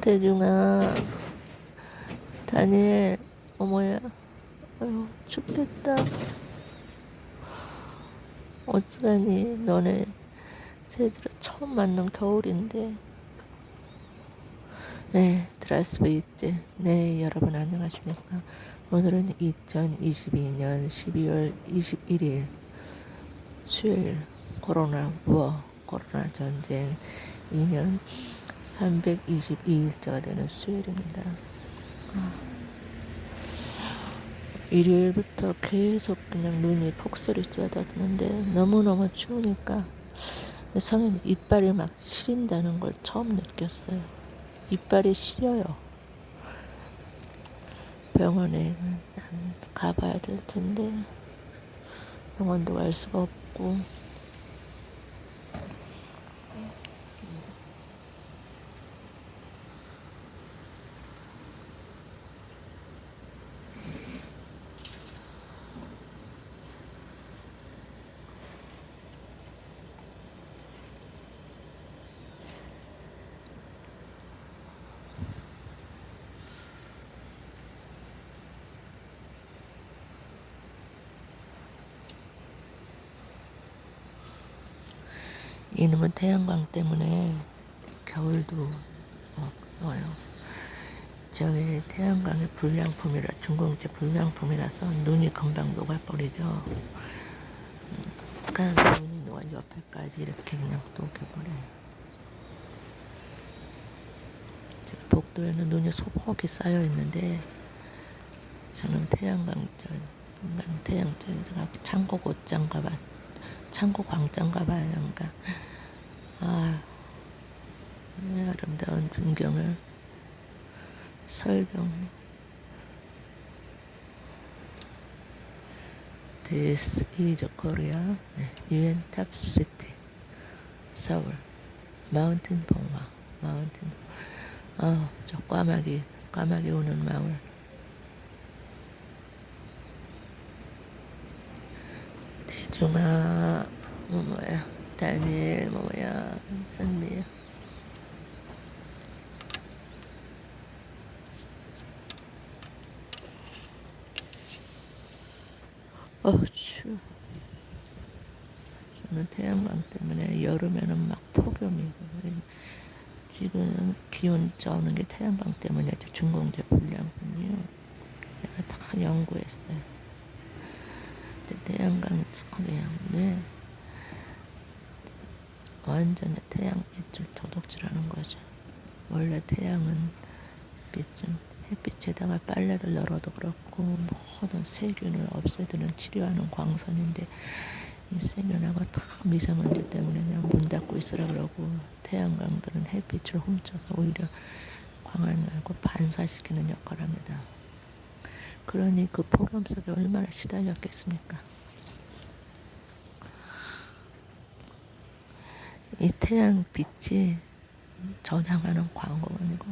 대중아, 다니엘, 어머야, 아유, 춥겠다. 어찌가니, 너네, 쟤들아 처음 만난 겨울인데. 네, 드라스브 있지. 네, 여러분 안녕하십니까. 오늘은 2022년 12월 21일 수요일 코로나 우어 코로나 전쟁 2년 322일째가 되는 수요일입니다. 아, 일요일부터 계속 그냥 눈이 폭설이 쏟아졌는데 너무너무 추우니까 성현 이빨이 막 시린다는 걸 처음 느꼈어요. 이빨이 시려요. 병원에 가봐야 될 텐데 병원도 갈 수가 없고 이놈은 태양광 때문에 겨울도 어, 와요. 저기 태양광의 불량품이라 중공제 불량품이라서 눈이 금방 녹아버리죠. 그러니까 눈이 녹아 옆에까지 이렇게 그냥 녹여버려요. 복도에는 눈이 소복이 쌓여 있는데 저는 태양광 저 태양 저 창고 곧장가 봐 창고 광장가 봐요. 그러니까 아 네, 아름다운 풍경을 설경. This is Korea. 네, UN Top City 서울. 마운틴 봉화 마운틴. 아저 까마귀 까마귀 오는 마을. 대중아 뭐 뭐야 다니엘 뭐야 선미야. 어우 추워 저는 태양광 때문에 여름에는 막 폭염이고 지금은 기온 저는 게 태양광 때문에 저 중공제 불량분이요. 내가 다 연구했어요. 태양광 스코리아인데 완전히 태양 빛을 도둑질하는 거죠. 원래 태양은 빛은 햇빛에다가 빨래를 널어도 그렇고 모든 세균을 없애드는 치료하는 광선인데 이 세균하고 다 미세먼지 때문에 그냥 문 닫고 있으라 그러고 태양광들은 햇빛을 훔쳐서 오히려 광안하고 반사시키는 역할을 합니다. 그러니 그 폭염 속에 얼마나 시달렸겠습니까? 이 태양 빛이 전향하는 광고문이고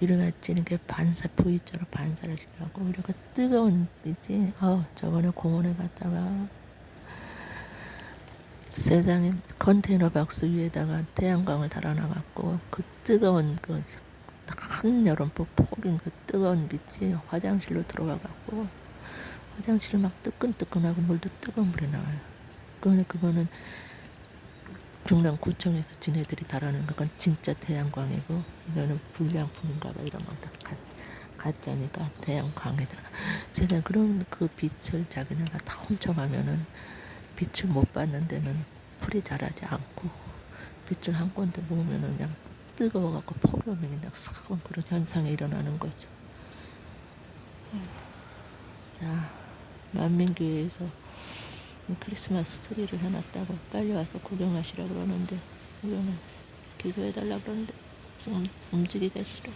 이래같이 이렇게 반사 V자로 반사를 시켜갖고 우리가 뜨거운 빛이 어 저번에 공원에 갔다가 세상에 컨테이너 박스 위에다가 태양광을 달아놔갖고 그 뜨거운 그 한여름폭 폭인 그 뜨거운 빛이 화장실로 들어가갖고 화장실이 막 뜨끈뜨끈하고 물도 뜨거운 물이 나와요. 그거는 그거는 중랑구청에서 지네들이 달아낸 그건 진짜 태양광이고 이거는 불량품인가 봐 이런 건다 가짜니까 태양광이잖아. 세상 그럼 그 빛을 자기네가 다 훔쳐가면은 빛을 못 받는 데는 풀이 자라지 않고 빛을 한 건데 모으면은 그냥 뜨거워갖고 폭염이 그냥 싹 그런 현상이 일어나는 거죠. 자 만민교회에서 크리스마스 트리를 해놨다고 빨리 와서 구경하시라 그러는데 우리는 기도해달라 그러는데 좀 움직이기가 싫어.